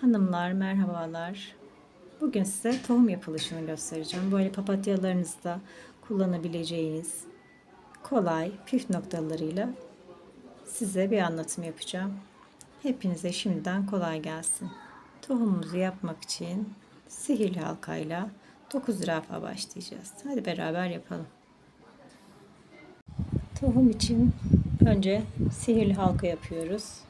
Hanımlar merhabalar. Bugün size tohum yapılışını göstereceğim. Böyle papatyalarınızda kullanabileceğiniz kolay püf noktalarıyla size bir anlatım yapacağım. Hepinize şimdiden kolay gelsin. Tohumumuzu yapmak için sihirli halkayla 9 zürafa başlayacağız. Hadi beraber yapalım. Tohum için önce sihirli halka yapıyoruz.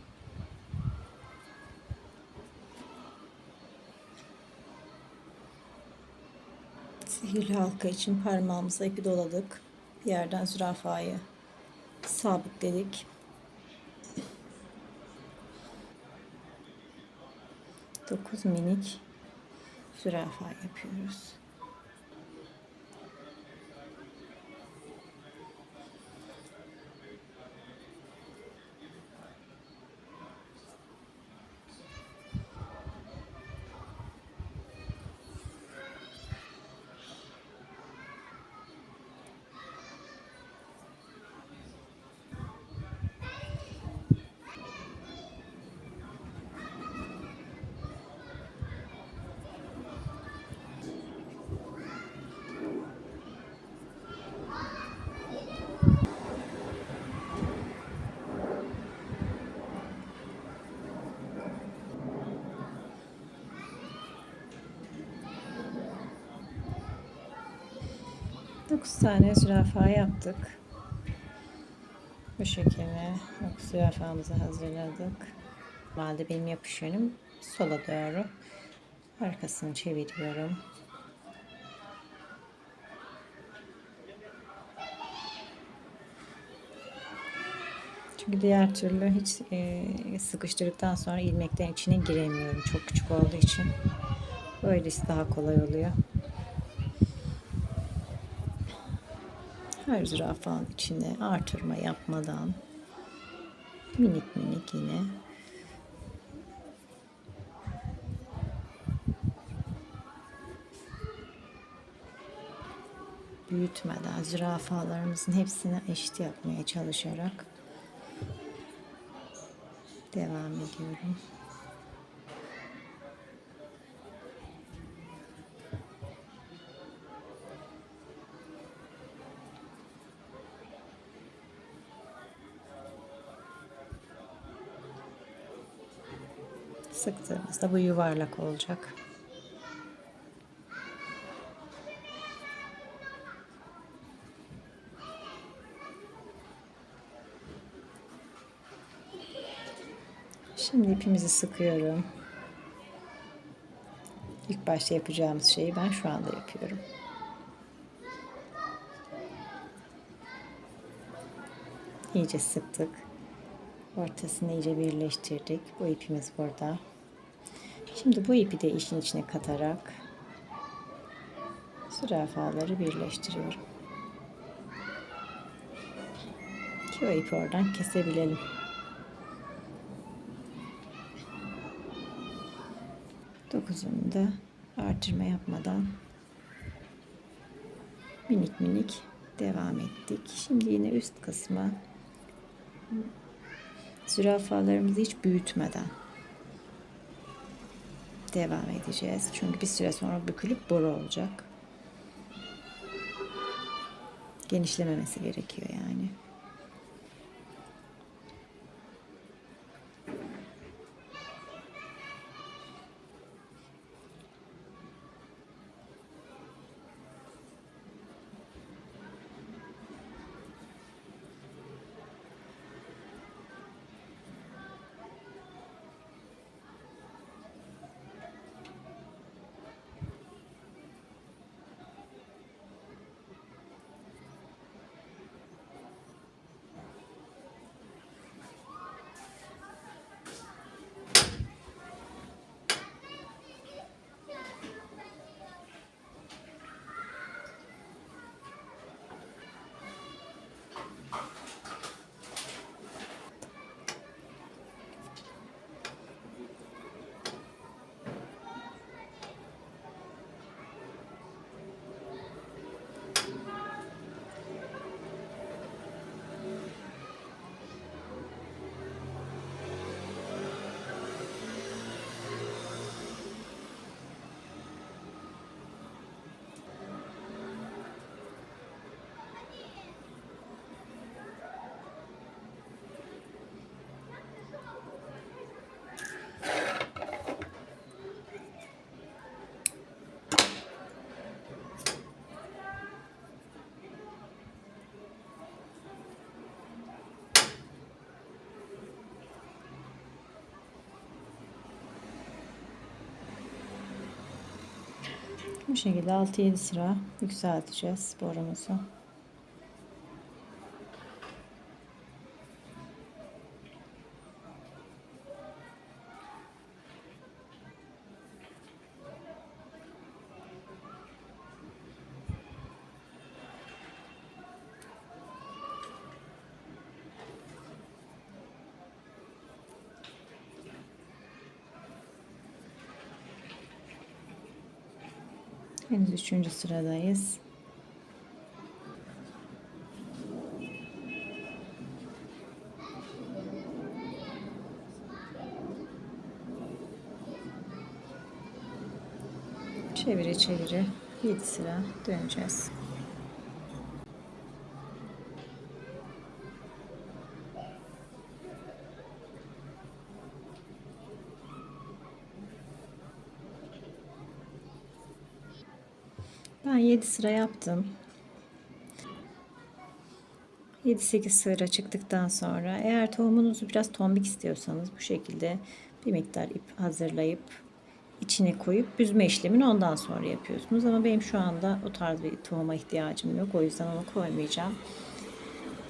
Sihirli halka için parmağımıza ipi doladık. Bir yerden zürafayı sabitledik. Dokuz minik zürafa yapıyoruz. Dokuz tane zürafa yaptık. Bu şekilde dokuz zürafamızı hazırladık. Normalde benim yapış yönüm sola doğru. Arkasını çeviriyorum. Çünkü diğer türlü hiç e, sıkıştırdıktan sonra ilmekten içine giremiyorum. Çok küçük olduğu için. Böylesi daha kolay oluyor. Her zürafanın içine artırma yapmadan minik minik yine büyütmeden zürafalarımızın hepsini eşit yapmaya çalışarak devam ediyorum. Sıktığımızda bu yuvarlak olacak. Şimdi ipimizi sıkıyorum. İlk başta yapacağımız şeyi ben şu anda yapıyorum. İyice sıktık. Ortasını iyice birleştirdik. Bu ipimiz burada. Şimdi bu ipi de işin içine katarak zürafaları birleştiriyorum. Ki o ipi oradan kesebilelim. Dokuzunu da artırma yapmadan minik minik devam ettik. Şimdi yine üst kısma zürafalarımızı hiç büyütmeden devam edeceğiz. Çünkü bir süre sonra bükülüp boru olacak. Genişlememesi gerekiyor yani. Bu şekilde 6-7 sıra yükselteceğiz borumuzu. Henüz üçüncü sıradayız. Çevire çevire 7 sıra döneceğiz. Ben 7 sıra yaptım. 7-8 sıra çıktıktan sonra eğer tohumunuzu biraz tombik istiyorsanız bu şekilde bir miktar ip hazırlayıp içine koyup büzme işlemini ondan sonra yapıyorsunuz. Ama benim şu anda o tarz bir tohuma ihtiyacım yok. O yüzden onu koymayacağım.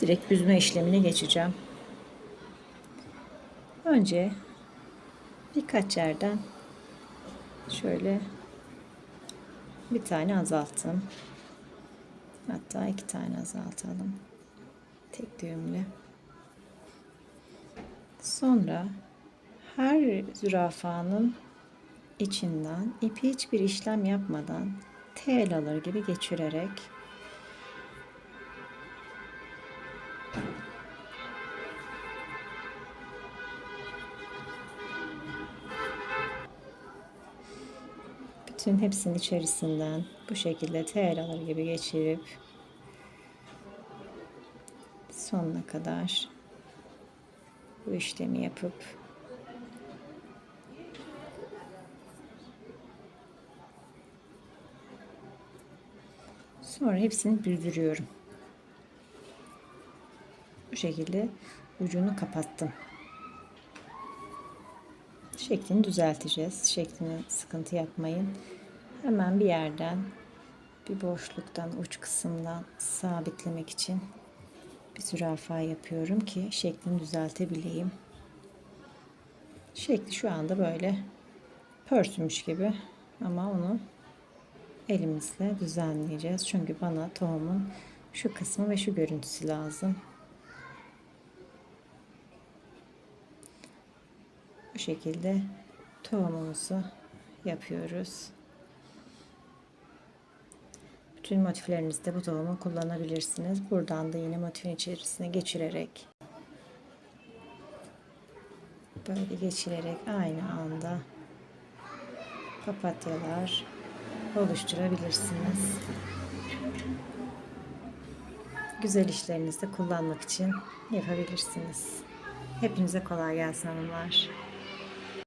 Direkt büzme işlemine geçeceğim. Önce birkaç yerden şöyle bir tane azalttım. Hatta iki tane azaltalım. Tek düğümle. Sonra her zürafanın içinden ipi hiçbir işlem yapmadan tel alır gibi geçirerek bütün hepsinin içerisinden bu şekilde tel alır gibi geçirip sonuna kadar bu işlemi yapıp sonra hepsini büzdürüyorum. Bu şekilde ucunu kapattım. Şeklini düzelteceğiz. Şeklini sıkıntı yapmayın. Hemen bir yerden bir boşluktan uç kısımdan sabitlemek için bir zürafa yapıyorum ki şeklini düzeltebileyim. Şekli şu anda böyle pörsümüş gibi ama onu elimizle düzenleyeceğiz. Çünkü bana tohumun şu kısmı ve şu görüntüsü lazım. Şekilde tohumumuzu yapıyoruz. Bütün motiflerinizde bu tohumu kullanabilirsiniz. Buradan da yine motifin içerisine geçirerek böyle geçirerek aynı anda papatyalar oluşturabilirsiniz. Güzel işlerinizde kullanmak için yapabilirsiniz. Hepinize kolay gelsin hanımlar.